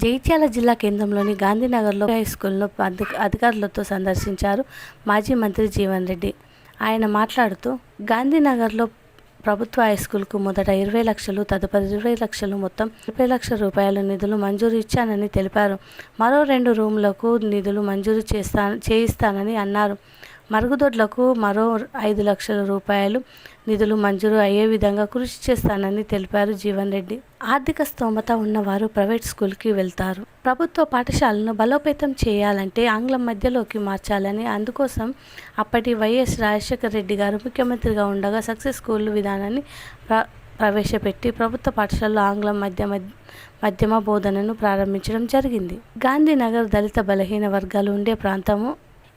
జగిత్యాల జిల్లా కేంద్రంలోని గాంధీనగర్లో హై స్కూల్ను అధికారులతో సందర్శించారు మాజీ మంత్రి జీవన్ రెడ్డి. ఆయన మాట్లాడుతూ గాంధీనగర్లో ప్రభుత్వ హై స్కూల్కు మొదట ఇరవై లక్షలు తదుపరి ఇరవై లక్షలు మొత్తం ముప్పై లక్షల రూపాయల నిధులు మంజూరు ఇచ్చానని తెలిపారు. మరో రెండు రూములకు నిధులు మంజూరు చేస్తా చేయిస్తానని అన్నారు. మరుగుదొడ్లకు మరో ఐదు లక్షల రూపాయలు నిధులు మంజూరు అయ్యే విధంగా కృషి చేస్తానని తెలిపారు జీవన్ రెడ్డి. ఆర్థిక స్తోమత ఉన్నవారు ప్రైవేట్ స్కూల్కి వెళ్తారు. ప్రభుత్వ పాఠశాలను బలోపేతం చేయాలంటే ఆంగ్లం మధ్యలోకి మార్చాలని అందుకోసం అప్పటి వైఎస్ రాజశేఖర రెడ్డి గారు ముఖ్యమంత్రిగా ఉండగా సక్సెస్ స్కూల్ విధానాన్ని ప్ర ప్రవేశపెట్టి ప్రభుత్వ పాఠశాలలో ఆంగ్లం మధ్య మధ్యమ బోధనను ప్రారంభించడం జరిగింది. గాంధీనగర్ దళిత బలహీన వర్గాలు ఉండే ప్రాంతము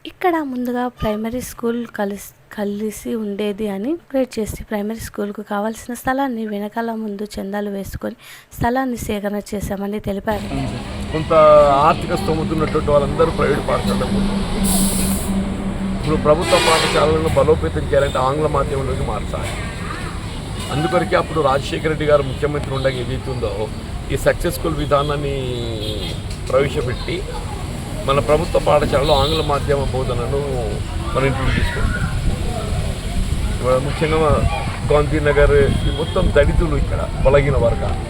ఇక్కడ ముందుగా ప్రైమరీ స్కూల్ కలిసి కలిసి ఉండేది అని క్రియేట్ చేసి ప్రైమరీ స్కూల్కు కావాల్సిన స్థలాన్ని వెనకాల ముందు చందాలు వేసుకొని స్థలాన్ని సేకరణ చేశామని తెలిపారు. కొంత ఆర్థిక స్తోమత ఉన్నటువంటి వాళ్ళందరూ ప్రైవేట్ పాఠశాలలో ఇప్పుడు ప్రభుత్వ పాఠశాలను బలోపేతం చేయాలంటే ఆంగ్ల మాధ్యమంలోకి మార్చాలి. అందుకొరకే అప్పుడు రాజశేఖర రెడ్డి గారు ముఖ్యమంత్రి ఉండగా ఏదైతుందో ఈ సక్సెస్ఫుల్ విధానాన్ని ప్రవేశపెట్టి మన ప్రభుత్వ పాఠశాలలో ఆంగ్ల మాధ్యమ బోధనను మనం ఇంట్రొడ్యూస్ చేసుకుంటాం. ఇవాళ ముఖ్యంగా గాంధీనగర్ ఈ మొత్తం దళితులు ఇక్కడ బలగిన వర్గాలు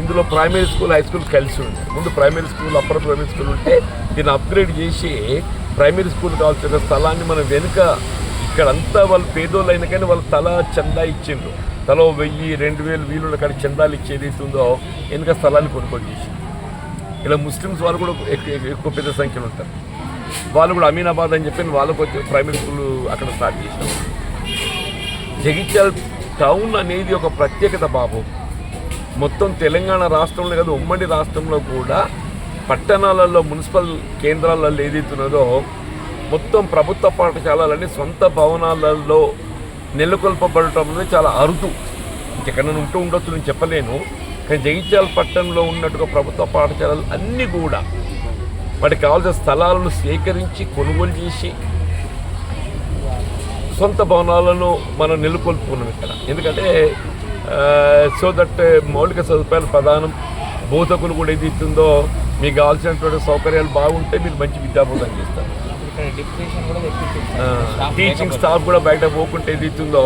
ఇందులో ప్రైమరీ స్కూల్ హై స్కూల్ కలిసి ఉంది ముందు primary school upper primary school ఉంటే దీన్ని అప్గ్రేడ్ చేసి ప్రైమరీ స్కూల్ కావాల్సిన స్థలాన్ని మనం వెనుక ఇక్కడంతా వాళ్ళు పేదోళ్ళు అయినా కానీ వాళ్ళు తల చందా ఇచ్చిండ్రు. తల వెయ్యి రెండు వేలు వీలున్న కాడ చందాలు ఇచ్చేది ఉందో వెనుక స్థలాన్ని కొనుగోలు చేసింది ఇలా ముస్లిమ్స్ వాళ్ళు కూడా ఎక్కువ పెద్ద సంఖ్యలో ఉంటారు. వాళ్ళు కూడా అమీనాబాద్ అని చెప్పి వాళ్ళకు ప్రైమరీ స్కూల్ అక్కడ స్టార్ట్ చేసాం జగిత్యాల టౌన్ అనేది ఒక ప్రత్యేకత బాబు. మొత్తం తెలంగాణ రాష్ట్రంలో కాదు ఉమ్మడి రాష్ట్రంలో కూడా పట్టణాలలో మున్సిపల్ కేంద్రాలలో ఏదైతున్నదో మొత్తం ప్రభుత్వ పాఠశాలలన్నీ సొంత భవనాలలో నెలకొల్పబడటం అనేది చాలా అరుదు. ఇంకెక్కడ ఉంటూ ఉండొచ్చు నేను చెప్పలేను. కానీ జగిత్యాల పట్టణంలో ఉన్నట్టుగా ప్రభుత్వ పాఠశాలలు అన్నీ కూడా వాటికి కావాల్సిన స్థలాలను సేకరించి కొనుగోలు చేసి సొంత భవనాలను మనం నెలకొల్పుకున్నాం ఇక్కడ. ఎందుకంటే సో దట్ మౌలిక సదుపాయాలు ప్రధానం. బోధకులు కూడా ఏది ఇస్తుందో మీకు కావాల్సినటువంటి సౌకర్యాలు బాగుంటే మీరు మంచి విద్యాబోధన చేస్తారు. టీచింగ్ స్టాఫ్ కూడా బయట పోకుంటే ఏది ఇస్తుందో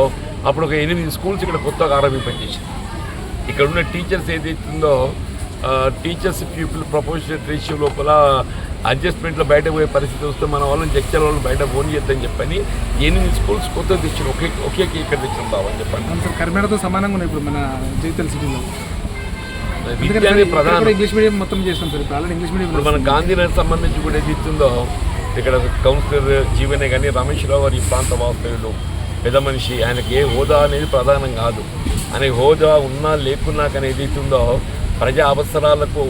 అప్పుడు ఒక ఎనిమిది స్కూల్స్ ఇక్కడ కొత్తగా ఆరంభింపజేసి ఇక్కడ ఉన్న టీచర్స్ ఏదైతుందో టీచర్స్ పీపుల్ ప్రపోర్షనల్ రేషియో లోపల అడ్జస్ట్మెంట్లో బయట పోయే పరిస్థితి వస్తే మన వాళ్ళని జగ్చల వాళ్ళని బయట ఫోన్ చేద్దని చెప్పని ఎనిమిది స్కూల్స్ కొత్తగా తెచ్చిన ఒకే ఒకే ఇక్కడ తెచ్చిన బావని చెప్పండి కర్మేడతో సమానంగా ఉన్నాయి ఇప్పుడు మన జగిత్యాల సిటీలో. ప్రధానం. ఇంగ్లీష్ మీడియం మొత్తం చేస్తాం సార్ ఇప్పుడు ఇంగ్లీష్ మీడియం ఇప్పుడు మన గాంధీనగర్ సంబంధించి కూడా ఏది ఇస్తుందో ఇక్కడ కౌన్సిలర్ జీవనే కానీ రమేష్ రావు గారు ఈ ప్రాంత వాస్తవ్యులు. పెద్ద మనిషి ఆయనకి ఏ హోదా అనేది ప్రధానం కాదు. అనే హోదా ఉన్నా లేకున్నా కానీ ఏదైతుందో ప్రజా అవసరాలకు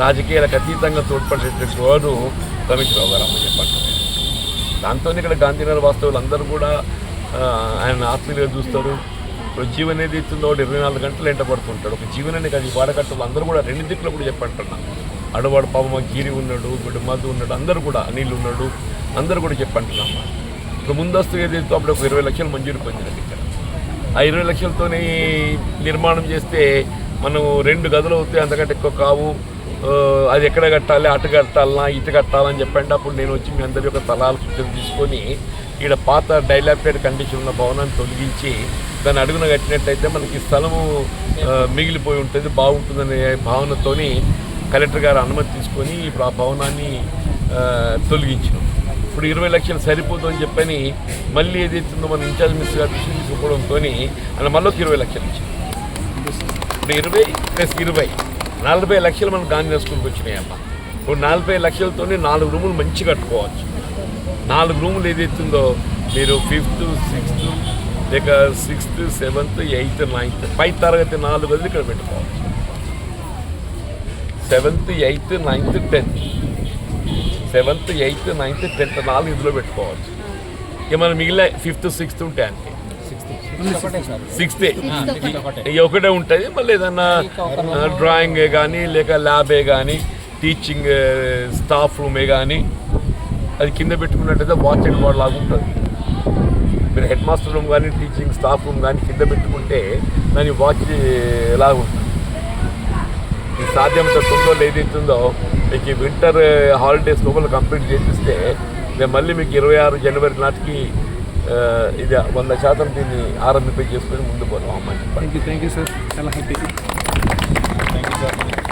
రాజకీయాలకు అతీతంగా తోడ్పడేటువంటి వాడు రమేష్ రావు గారు అమ్మ చెప్పండి. దాంతో ఇక్కడ గాంధీనగర్ వాస్తవులు అందరూ కూడా ఆయన ఆత్మీయులుగా చూస్తారు. ఇప్పుడు జీవన్ ఏది ఇస్తుందో ఇరవై నాలుగు గంటలు ఎంట పడుతుంటాడు ఒక జీవనాన్ని కానీ కాదు ఈ వాడకట్టలు అందరూ కూడా రెండు దిక్కులు కూడా చెప్పంటున్నా. అడవాడు పాపమ్మ గీరి ఉన్నాడు ఇప్పుడు మధు ఉన్నాడు అందరూ కూడా అనిల్ ఉన్నాడు అందరూ కూడా చెప్పంటున్నాం. ఒక ముందస్తు ఏదైతే అప్పుడు ఒక ఇరవై లక్షలు మంజూరు పొందినది ఇక్కడ. ఆ ఇరవై లక్షలతోని నిర్మాణం చేస్తే మనం రెండు గదులు అవుతాయి అంతకంటే ఎక్కువ కావు. అది ఎక్కడ కట్టాలి అటు కట్టాలనా ఇటు కట్టాలని చెప్పండి. అప్పుడు నేను వచ్చి మీ అందరి యొక్క స్థలాలు సూచన తీసుకొని ఇక్కడ పాత డైలాపేట్ కండిషన్ ఉన్న భవనాన్ని తొలగించి దాన్ని అడుగున కట్టినట్టయితే మనకి స్థలము మిగిలిపోయి ఉంటుంది బాగుంటుందనే భావనతోని కలెక్టర్ గారు అనుమతి తీసుకొని ఇప్పుడు ఆ భవనాన్ని ఆ, తొలగించినాం. ఇప్పుడు ఇరవై లక్షలు సరిపోతుందని చెప్పని మళ్ళీ ఏదైతుందో మన ఇన్ఛార్జ్ మినిస్టర్ గారు దృష్టి తీసుకోవడంతో అలా మళ్ళీ ఇరవై లక్షలు ఇచ్చింది ఇప్పుడు ఇరవై ప్లస్ ఇరవై నలభై లక్షలు మనం గాంధీ స్కూల్కి వచ్చినాయి అమ్మ ఇప్పుడు నలభై లక్షలతోనే నాలుగు రూములు మంచిగా కట్టుకోవచ్చు. నాలుగు రూములు ఏదైతుందో మీరు ఫిఫ్త్ సిక్స్త్ లేక సిక్స్త్ సెవెంత్ ఎయిత్ నైన్త్ పై తరగతి నాలుగు గదులు ఇక్కడ పెట్టుకోవచ్చు. Seventh eighth ninth tenth. Seventh eighth ninth tenth నాలుగు ఇందులో పెట్టుకోవచ్చు. ఇక మనం మిగిలిన ఫిఫ్త్ సిక్స్త్ ఉంటే అంతే. సిక్స్త్. ఒకటే ఉంటుంది. మళ్ళీ ఏదన్నా డ్రాయింగ్ కానీ లేక ల్యాబే కానీ టీచింగ్ స్టాఫ్ రూమే కానీ అది కింద పెట్టుకున్నట్టయితే వాచ్ అండ్ వార్డ్ లాగా ఉంటుంది. మీరు హెడ్ మాస్టర్ రూమ్ కానీ టీచింగ్ స్టాఫ్ రూమ్ కానీ కింద పెట్టుకుంటే దాని వాచ్ లాగా ఉంటుంది. సాధ్యమైనంత తొందరలో ఏదైతుందో మీకు ఈ వింటర్ హాలిడేస్ లోపల కంప్లీట్ చేపిస్తే మేము మళ్ళీ మీకు ఇరవై ఆరు జనవరి నాటికి ఆ, ఇది వంద శాతం దీన్ని ఆరంభింప చేసుకొని ముందు పోదాం అమ్మాయి thank you thank you sir చాలా హ్యాపీ థ్యాంక్ యూ సార్